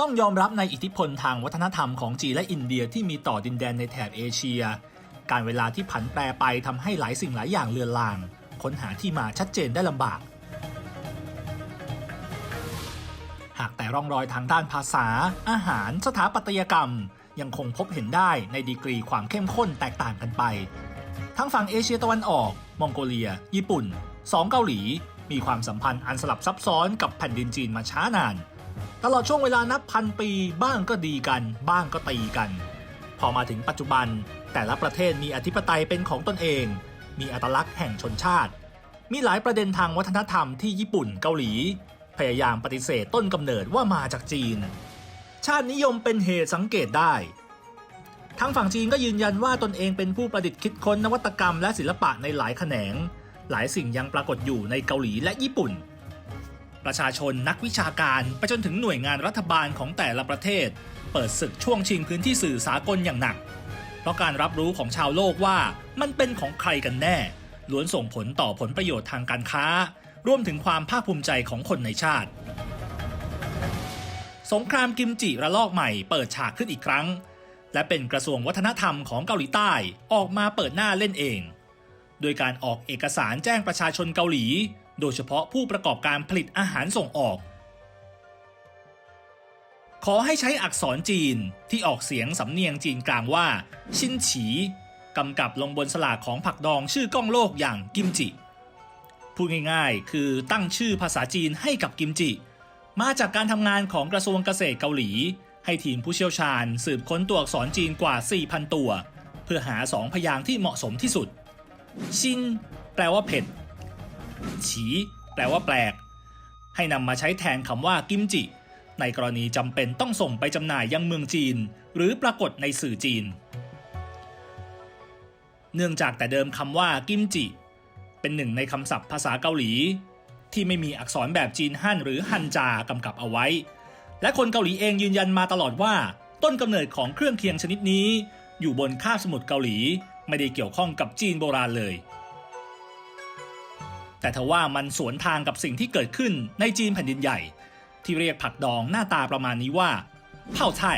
ต้องยอมรับในอิทธิพลทางวัฒนธรรมของจีนและอินเดียที่มีต่อดินแดนในแถบเอเชีย การเวลาที่ผันแปรไปทำให้หลายสิ่งหลายอย่างเลือนลาง ค้นหาที่มาชัดเจนได้ลำบาก หากแต่ร่องรอยทางด้านภาษา อาหาร สถาปัตยกรรม ยังคงพบเห็นได้ในดีกรีความเข้มข้นแตกต่างกันไป ทั้งฝั่งเอเชียตะวันออก มองโกเลีย ญี่ปุ่นสองเกาหลี มีความสัมพันธ์อันสลับซับซ้อนกับแผ่นดินจีนมาช้านาน ตลอดช่วงเวลานับพันปีบ้างก็ดีกัน บ้างก็ตีกัน พอมาถึงปัจจุบัน แต่ละประเทศมีอธิปไตยเป็นของตนเอง มีอัตลักษณ์แห่งชนชาติ มีหลายประเด็นทางวัฒนธรรมที่ญี่ปุ่นเกาหลี พยายามปฏิเสธต้นกำเนิดว่ามาจากจีน ชาตินิยมเป็นเหตุสังเกตได้ทางฝั่งจีนก็ยืนยันว่าตนเองเป็นผู้ประดิษฐ์คิดค้นนวัตกรรมและศิลปะในหลายแขนง หลายสิ่งยังปรากฏอยู่ในเกาหลีและญี่ปุ่น ประชาชนนักวิชาการไปจนถึงหน่วยงานรัฐบาลของแต่ละประเทศ เปิดศึกช่วงชิงพื้นที่สื่อสากลอย่างหนัก เพราะการรับรู้ของชาวโลกว่ามันเป็นของใครกันแน่ ล้วนส่งผลต่อผลประโยชน์ทางการค้า รวมถึงความภาคภูมิใจของคนในชาติ สงครามกิมจิระลอกใหม่เปิดฉากขึ้นอีกครั้ง และเป็นกระทรวงวัฒนธรรมของเกาหลีใต้ออกมาเปิดหน้าเล่นเอง โดยการออกเอกสารแจ้งประชาชนเกาหลี โดยเฉพาะผู้ประกอบการผลิตอาหารส่งออก ขอให้ใช้อักษรจีนที่ออกเสียงสำเนียงจีนกลางว่า ชินฉีกำกับลงบนสลากของผักดองชื่อก้องโลกอย่างกิมจิ พูดง่ายๆ คือตั้งชื่อภาษาจีนให้กับกิมจิ มาจากการทำงานของกระทรวงเกษตรเกาหลี ให้ทีมผู้เชี่ยวชาญสืบค้นตัวอักษรจีนกว่า 4,000 ตัว เพื่อหาสองพยางค์ที่เหมาะสมที่สุด ชินแปลว่าเผ็ด ฉีแปลว่าแปลก ให้นำมาใช้แทนคำว่ากิมจิ ในกรณีจำเป็นต้องส่งไปจำหน่ายยังเมืองจีน หรือปรากฏในสื่อจีน เนื่องจากแต่เดิมคำว่ากิมจิ เป็นหนึ่งในคำศัพท์ภาษาเกาหลี ที่ไม่มีอักษรแบบจีนฮั่นหรือฮันจากำกับเอาไว้ และคนเกาหลีเองยืนยันมาตลอดว่า ต้นกำเนิดของเครื่องเคียงชนิดนี้ อยู่บนคาบสมุทรเกาหลี ไม่ได้เกี่ยวข้องกับจีนโบราณเลย แต่ทว่ามันสวนทางกับสิ่งที่เกิดขึ้นในจีนแผ่นดินใหญ่ ที่เรียกผักดองหน้าตาประมาณนี้ว่าเผ่าไช่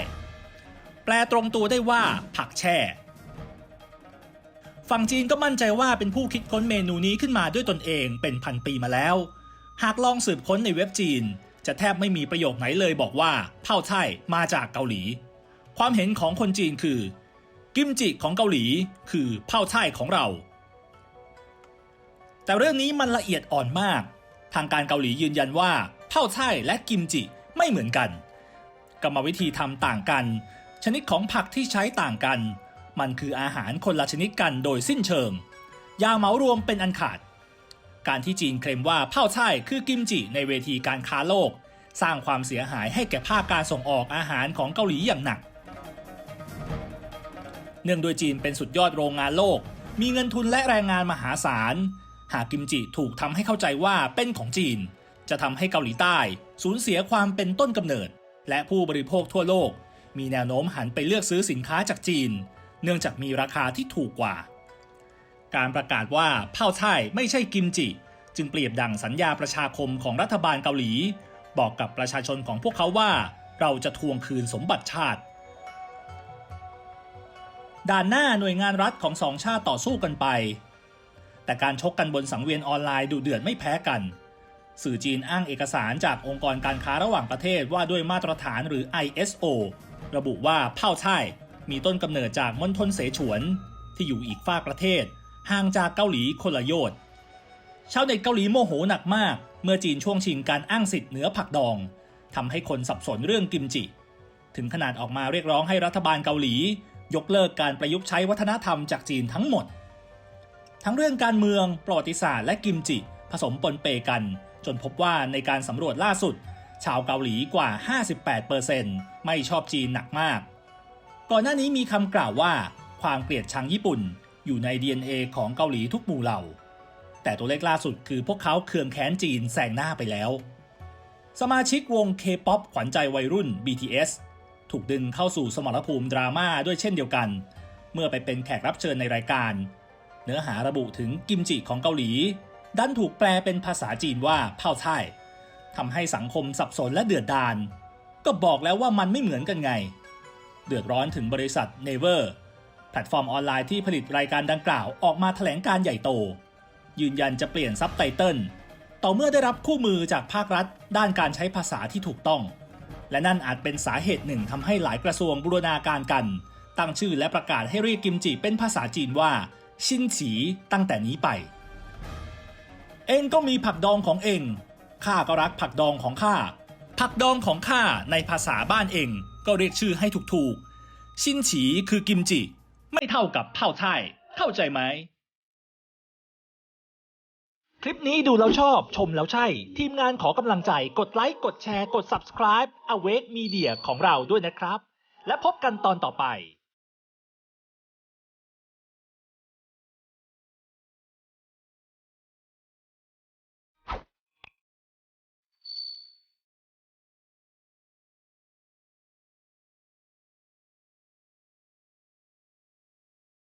แปลตรงตัวได้ว่าผักแช่ ฝั่งจีนก็มั่นใจว่าเป็นผู้คิดค้นเมนูนี้ขึ้นมาด้วยตนเองเป็นพันปีมาแล้ว หากลองสืบค้นในเว็บจีน จะแทบไม่มีประโยคไหนเลยบอกว่าเผ่าไช่มาจากเกาหลี ความเห็นของคนจีนคือ กิมจิของเกาหลี คือเผ่าไช่ของเรา แต่เรื่องนี้มันละเอียดอ่อนมาก ทางการเกาหลียืนยันว่าเผ่าไช่และกิมจิไม่เหมือนกัน กรรมวิธีทำต่างกัน ชนิดของผักที่ใช้ต่างกัน มันคืออาหารคนละชนิดกันโดยสิ้นเชิง ยาเหมารวมเป็นอันขาด การที่จีนเคลมว่าเผ่าไช่คือกิมจิในเวทีการค้าโลก สร้างความเสียหายให้แก่ภาคการส่งออกอาหารของเกาหลีอย่างหนัก เนื่องโดยจีนเป็นสุดยอดโรงงานโลก มีเงินทุนและแรงงานมหาศาล หากกิมจิถูกทำให้เข้าใจว่าเป็นของจีน จะทำให้เกาหลีใต้สูญเสียความเป็นต้นกำเนิด และผู้บริโภคทั่วโลก มีแนวโน้มหันไปเลือกซื้อสินค้าจากจีน เนื่องจากมีราคาที่ถูกกว่า การประกาศว่าเผ่าไช่ไม่ใช่กิมจิ จึงเปรียบดังสัญญาประชาคมของรัฐบาลเกาหลี บอกกับประชาชนของพวกเขาว่า เราจะทวงคืนสมบัติชาติด่านหน้าหน่วยงานรัฐของสองชาติต่อสู้กันไป แต่การชกกันบนสังเวียนออนไลน์ดูเดือดไม่แพ้กัน สื่อจีนอ้างเอกสารจากองค์กรการค้าระหว่างประเทศว่าด้วยมาตรฐานหรือ ISO ระบุว่าเผ่าไช่มีต้นกำเนิดจากมณฑลเสฉวน ที่อยู่อีกฝากประเทศ ห่างจากเกาหลีคนละโยชน์ชาวเน็ตเกาหลีโมโหหนักมาก เมื่อจีนช่วงชิงการอ้างสิทธิ์เหนือผักดองทำให้คนสับสนเรื่องกิมจิ ถึงขนาดออกมาเรียกร้องให้รัฐบาลเกาหลี ยกเลิกการประยุกต์ใช้วัฒนธรรมจากจีนทั้งหมด ทั้งเรื่องการเมือง ประวัติศาสตร์และกิมจิ ผสมปนเปกัน จนพบว่าในการสำรวจล่าสุด ชาวเกาหลีกว่า 58%ไม่ชอบจีนหนักมาก ก่อนหน้านี้มีคำกล่าวว่า ความเกลียดชังญี่ปุ่น อยู่ใน DNA ของเกาหลีทุกหมู่เหล่า แต่ตัวเลขล่าสุดคือพวกเขาเคืองแค้นจีนแซงหน้าไปแล้ว สมาชิกวง K-POP ขวัญใจวัยรุ่น BTS ถูกดึงเข้าสู่สมรภูมิดราม่าด้วยเช่นเดียวกัน เมื่อไปเป็นแขกรับเชิญในรายการ เนื้อหาระบุถึงกิมจิของเกาหลี ดันถูกแปลเป็นภาษาจีนว่าเผ่าไช่ทำให้สังคมสับสนและเดือดดาล ก็บอกแล้วว่ามันไม่เหมือนกันไง เดือดร้อนถึงบริษัท Naver แพลตฟอร์มออนไลน์ที่ผลิตรายการดังกล่าวออกมาแถลงการใหญ่โต ยืนยันจะเปลี่ยนซับไตเติลต่อเมื่อได้รับคู่มือจากภาครัฐ ด้านการใช้ภาษาที่ถูกต้อง และนั่นอาจเป็นสาเหตุหนึ่งทำให้หลายกระทรวงบูรณาการกัน ตั้งชื่อและประกาศให้เรียกกิมจิเป็นภาษาจีนว่า ชินฉีตั้งแต่นี้ไป เองก็มีผักดองของเองข้าก็รักผักดองของข้าผักดองของข้าในภาษาบ้านเองก็เรียกชื่อให้ถูกๆ ชินฉีคือกิมจิ ไม่เท่ากับเผาไช่เข้าใจไหม คลิปนี้ดูแล้วชอบชมแล้วใช่ ทีมงานขอกำลังใจกดไลค์ กดแชร์ กด subscribe Awake Media ของเราด้วยนะครับ และพบกันตอนต่อไป